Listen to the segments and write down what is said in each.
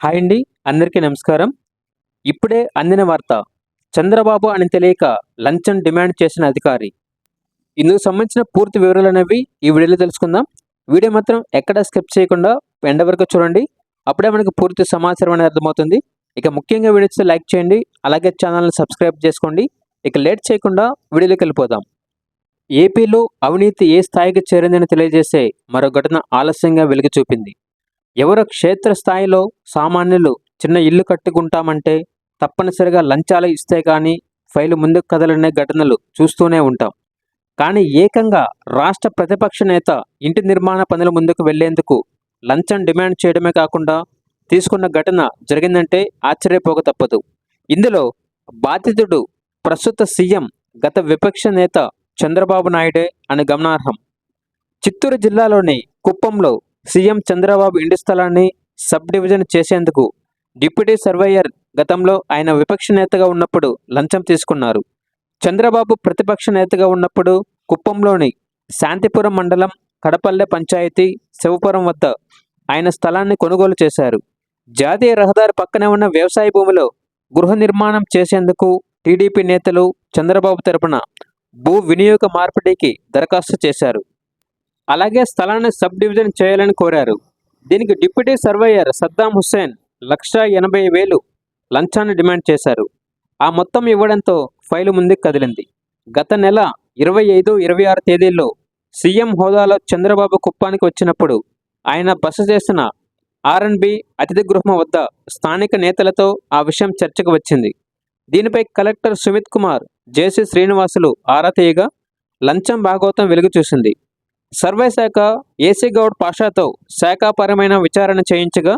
Hi అండి అందరికీ నమస్కారం. ఇప్పుడే అందిన వార్త చంద్రబాబు అని తెలియక లంచం డిమాండ్ చేసిన అధికారి. ఇందుకు సంబంధించిన పూర్తి వివరాలు అనేవి ఈ వీడియోలో తెలుసుకుందాం. వీడియో మాత్రం ఎక్కడ స్కిప్ చేయకుండా ఎండ వరకు చూడండి. అప్పుడే మనకు పూర్తి సమాచారం అనేది అర్థమవుతుంది. ఇక ముఖ్యంగా వీడియోస్ లైక్ చేయండి అలాగే ఛానల్ని సబ్స్క్రైబ్ చేసుకోండి. ఇక లేట్ చేయకుండా వీడియోలోకి వెళ్ళిపోదాం. ఏపీలో అవినీతి ఏ స్థాయికి చేరిందని తెలియజేసే మరో ఘటన ఆలస్యంగా వెలుగు చూపింది. ఎవరో క్షేత్రస్థాయిలో సామాన్యులు చిన్న ఇల్లు కట్టుకుంటామంటే తప్పనిసరిగా లంచాలు ఇస్తే కానీ ఫైలు ముందుకు కదలనే ఘటనలు చూస్తూనే ఉంటాం. కానీ ఏకంగా రాష్ట్ర ప్రతిపక్ష నేత ఇంటి నిర్మాణ పనుల ముందుకు వెళ్ళేందుకు లంచం డిమాండ్ చేయడమే కాకుండా తీసుకున్న ఘటన జరిగిందంటే ఆశ్చర్యపోక తప్పదు. ఇందులో బాధితుడు ప్రస్తుత సీఎం గత విపక్ష నేత చంద్రబాబు నాయుడే అని గమనార్హం. చిత్తూరు జిల్లాలోని కుప్పంలో సీఎం చంద్రబాబు ఇంటి స్థలాన్ని సబ్ డివిజన్ చేసేందుకు డిప్యూటీ సర్వేయర్ గతంలో ఆయన విపక్ష నేతగా ఉన్నప్పుడు లంచం తీసుకున్నారు. చంద్రబాబు ప్రతిపక్ష నేతగా ఉన్నప్పుడు కుప్పంలోని శాంతిపురం మండలం కడపల్లె పంచాయతీ శివపురం వద్ద ఆయన స్థలాన్ని కొనుగోలు చేశారు. జాతీయ రహదారి పక్కనే ఉన్న వ్యవసాయ భూమిలో గృహ నిర్మాణం చేసేందుకు టీడీపీ నేతలు చంద్రబాబు తరపున భూ వినియోగ మార్పిడికి దరఖాస్తు చేశారు. అలాగే స్థలాన్ని సబ్ డివిజన్ చేయాలని కోరారు. దీనికి డిప్యూటీ సర్వేయర్ సద్దాం హుస్సేన్ లక్ష ఎనభై వేలు లంచాన్ని డిమాండ్ చేశారు. ఆ మొత్తం ఇవ్వడంతో ఫైలు ముందుకు కదిలింది. గత నెల ఇరవై ఐదు ఇరవై ఆరు తేదీల్లో సీఎం హోదాలో చంద్రబాబు కుప్పానికి వచ్చినప్పుడు ఆయన బస చేసిన ఆర్ఎన్బి అతిథి గృహం వద్ద స్థానిక నేతలతో ఆ విషయం చర్చకు వచ్చింది. దీనిపై కలెక్టర్ సుమిత్ కుమార్ జేసీ శ్రీనివాసులు ఆరా తీయగా లంచం భాగవతం వెలుగు చూసింది. సర్వే శాఖ ఏసీ గౌడ్ పాషాతో శాఖాపరమైన విచారణ చేయించగా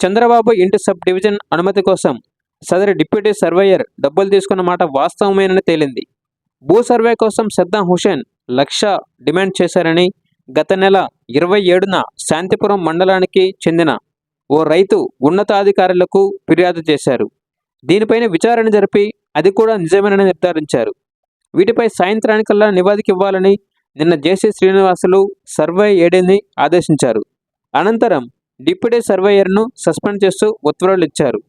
చంద్రబాబు ఇంటి సబ్ డివిజన్ అనుమతి కోసం సదరి డిప్యూటీ సర్వేయర్ డబ్బులు తీసుకున్న మాట వాస్తవమేనని తేలింది. భూ సర్వే కోసం సద్దాం హుసేన్ లక్ష డిమాండ్ చేశారని గత నెల ఇరవై ఏడున శాంతిపురం మండలానికి చెందిన ఓ రైతు ఉన్నతాధికారులకు ఫిర్యాదు చేశారు. దీనిపైన విచారణ జరిపి అది కూడా నిజమేనని నిర్ధారించారు. వీటిపై సాయంత్రానికల్లా నివాదికి ఇవ్వాలని నిన్న జేసీ శ్రీనివాసులు సర్వే ఏడీని ఆదేశించారు. అనంతరం డిప్యూటీ సర్వేయర్ను సస్పెండ్ చేస్తూ ఉత్తర్వులు ఇచ్చారు.